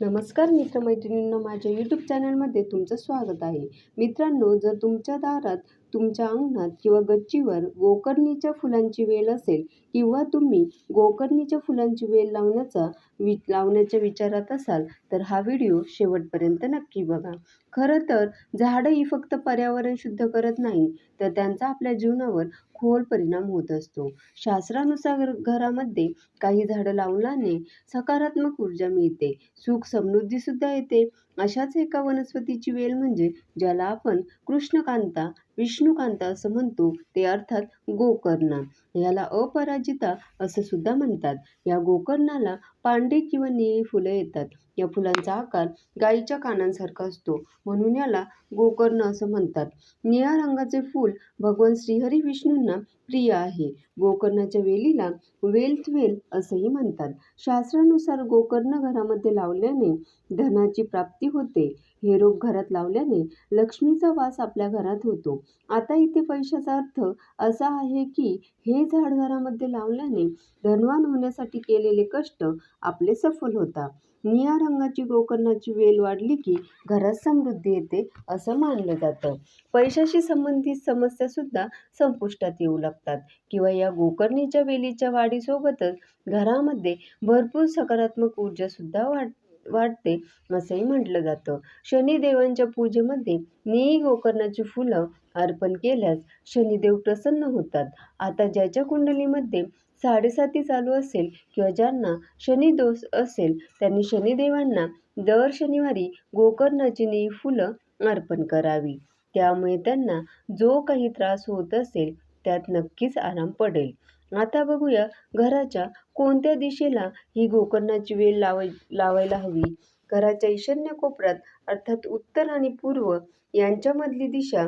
नमस्कार मित्रमैत्रिणींनो माझ्या यूट्यूब चॅनलमध्ये तुमचं स्वागत आहे. मित्रांनो जर तुमच्या दारात तुमच्या अंगणात किंवा गच्चीवर गोकर्णीच्या फुलांची वेल असेल किंवा तुम्ही गोकर्णीच्या फुलांची वेल लावण्याचा वि लावण्याच्या विचारात असाल तर हा व्हिडिओ शेवटपर्यंत नक्की बघा. खरं तर झाडं ही फक्त पर्यावरण शुद्ध करत नाही तर त्यांचा आपल्या जीवनावर खोल परिणाम होत असतो. शास्त्रानुसार घरामध्ये काही झाडं लावल्याने सकारात्मक ऊर्जा मिळते सुख समृद्धीसुद्धा येते. अशाच एका वनस्पतीची वेल म्हणजे ज्याला आपण कृष्णकांता विष्णुकांत असं म्हणतो ते अर्थात गोकर्ण. याला अपराजिता असं सुद्धा म्हणतात. या गोकर्णाला पांढरी किंवा निळी फुलं येतात. या फुलांचा आकार गाईच्या कानांसारखा असतो. म्हणून याला गोकर्ण असं म्हणतात. निळ्या रंगाचे फूल भगवान श्रीहरी विष्णूंना प्रिय आहे. गोकर्णाच्या वेलीला वेल्थ वेल असंही म्हणतात. शास्त्रानुसार गोकर्ण घरामध्ये लावल्याने धनाची प्राप्ती होते. हे रोप घरात लावल्याने लक्ष्मीचा वास आपल्या घरात होतो. आता इथे पैशाचा अर्थ असा आहे की हे झाड घरामध्ये लावल्याने धनवान होण्यासाठी केलेले कष्ट आपले सफल होता. निळ्या रंगाची गोकर्णाची वेल वाढली की घरात समृद्धी येते असं मानलं जातं. पैशाशी संबंधित समस्यासुद्धा संपुष्टात येऊ लागतात. किंवा या गोकर्णीच्या वेलीच्या वाढीसोबतच घरामध्ये भरपूर सकारात्मक ऊर्जासुद्धा वाढ वाढते असंही म्हटलं जातं. शनिदेवांच्या पूजेमध्ये निळी गोकर्णाची फुलं अर्पण केल्यास शनिदेव प्रसन्न होतात. आता ज्याच्या कुंडलीमध्ये साडेसाती चालू असेल किंवा ज्यांना शनिदोष असेल त्यांनी शनिदेवांना दर शनिवारी गोकर्णाची निळी फुलं अर्पण करावी. त्यामुळे त्यांना जो काही त्रास होत असेल त्यात नक्कीच आराम पडेल. आता बघूया घराच्या कोणत्या दिशेला ही गोकर्णाची वेल लावाय लावायला हवी? घराच्या ईशान्य कोपऱ्यात अर्थात उत्तर आणि पूर्व यांच्यामधली दिशा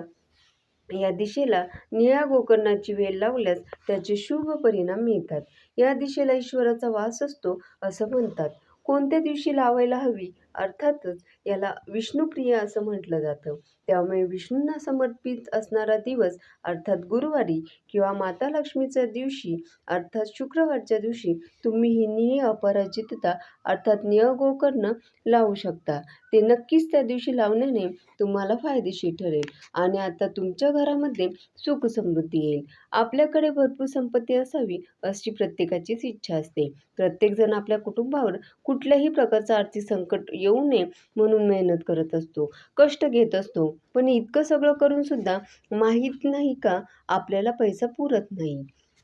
या दिशेला निळ्या गोकर्णाची वेल लावल्यास त्याचे शुभ परिणाम मिळतात. या दिशेला ईश्वराचा वास असतो असं म्हणतात. कोणत्या दिवशी लावायला हवी? अर्थातच याला विष्णुप्रिय असं म्हटलं जातं. त्यामुळे विष्णूंना समर्पित असणारा दिवस अर्थात गुरुवारी किंवा माता लक्ष्मीच्या दिवशी अर्थात शुक्रवारच्या दिवशी तुम्ही ही निय अपराजितता अर्थात निय गोकर्ण लावू शकता. ते नक्कीच त्या दिवशी लावण्याने तुम्हाला फायदेशीर ठरेल आणि आता तुमच्या घरामध्ये सुख समृद्धी येईल. आपल्याकडे भरपूर संपत्ती असावी अशी प्रत्येकाचीच इच्छा असते. प्रत्येकजण आपल्या कुटुंबावर कुठल्याही प्रकारचं आर्थिक संकट येऊ नये म्हणून मेहनत करत असतो कष्ट घेत असतो. पण इतकं सगळं करून सुद्धा माहीत नाही का आपल्याला पैसा पुरत नाही?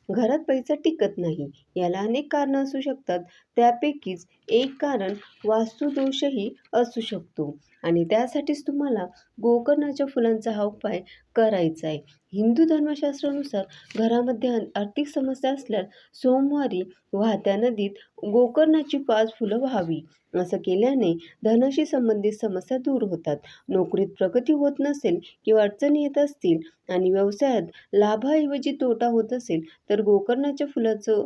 घरात पैसा टिकत नाही. याला अनेक कारणं असू शकतात. त्यापैकीच एक कारण वास्तुदोषही असू शकतो. आणि त्यासाठीच तुम्हाला गोकर्णाच्या फुलांचा हा उपाय करायचा आहे. हिंदू धर्मशास्त्रानुसार घरामध्ये आर्थिक समस्या असल्यास सोमवारी वाहत्या नदीत गोकर्णाची पाच फुलं व्हावी. असं केल्याने धनाशी संबंधित समस्या दूर होतात. नोकरीत प्रगती होत नसेल किंवा अडचणी येत असतील आणि व्यवसायात लाभाऐवजी तोटा होत असेल तर गोकर्णाच्या फुलाचं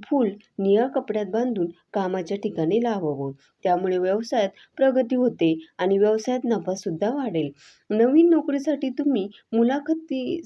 फूल निळ्या कपड्यात बांधून कामाच्या ठिकाणी लावावं. त्यामुळे व्यवसायात प्रगती होते आणि व्यवसायात नफासुद्धा वाढेल. नवीन नोकरीसाठी तुम्ही मुलाखती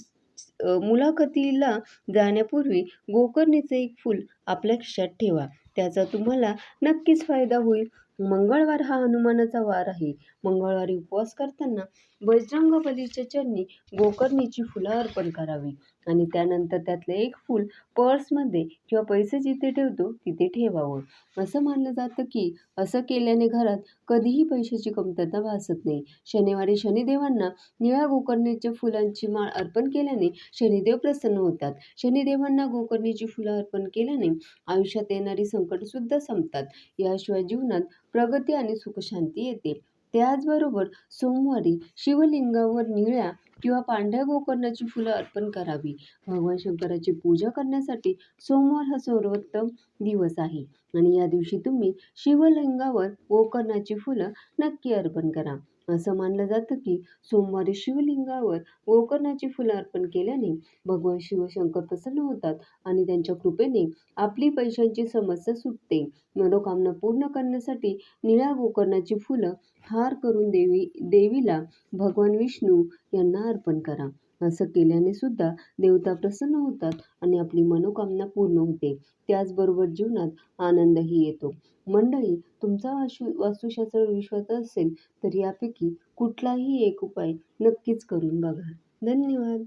मुलाखतीला जाण्यापूर्वी गोकर्णीचे एक फूल आपल्या खिशात ठेवा. त्याचा तुम्हाला नक्कीच फायदा होईल. मंगळवार हा हनुमानाचा वार आहे. मंगळवारी उपवास करताना बजरंग बलीच्या चरणी गोकर्णीची फुलं अर्पण करावी. आणि त्यानंतर त्यातलं एक फूल पर्समध्ये किंवा पैसे जिथे ठेवतो तिथे ठेवावं. असं मानलं जातं की असं केल्याने घरात कधीही पैशाची कमतरता भासत नाही. शनिवारी शनिदेवांना निळ्या गोकर्णीच्या फुलांची माळ अर्पण केल्याने शनिदेव प्रसन्न होतात. शनिदेवांना गोकर्णीची फुलं अर्पण केल्याने आयुष्यात येणारी संकटसुद्धा संपतात. याशिवाय जीवनात प्रगती आणि सुखशांती येते. त्याचबरोबर सोमवारी शिवलिंगावर निळ्या किंवा पांढऱ्या गोकर्णाची फुलं अर्पण करावी. भगवान शंकराची पूजा करण्यासाठी सोमवार हा सर्वोत्तम दिवस आहे. आणि या दिवशी तुम्ही शिवलिंगावर गोकर्णाची फुलं नक्की अर्पण करा. असं मानलं जातं की सोमवारी शिवलिंगावर गोकर्णाची फुलं अर्पण केल्याने भगवान शिवशंकर प्रसन्न होतात आणि त्यांच्या कृपेने आपली पैशांची समस्या सुटते. मनोकामना पूर्ण करण्यासाठी निळ्या गोकर्णाची फुलं हार करून देवी देवीला भगवान विष्णू यांना अर्पण करा. असं केल्याने सुद्धा देवता प्रसन्न होतात आणि आपली मनोकामना पूर्ण होते. त्याचबरोबर जीवनात आनंदही येतो. मंडळी तुमचा वाशु वास्तुशास्त्रावर विश्वास असेल तर यापैकी कुठलाही एक उपाय नक्कीच करून बघा. धन्यवाद.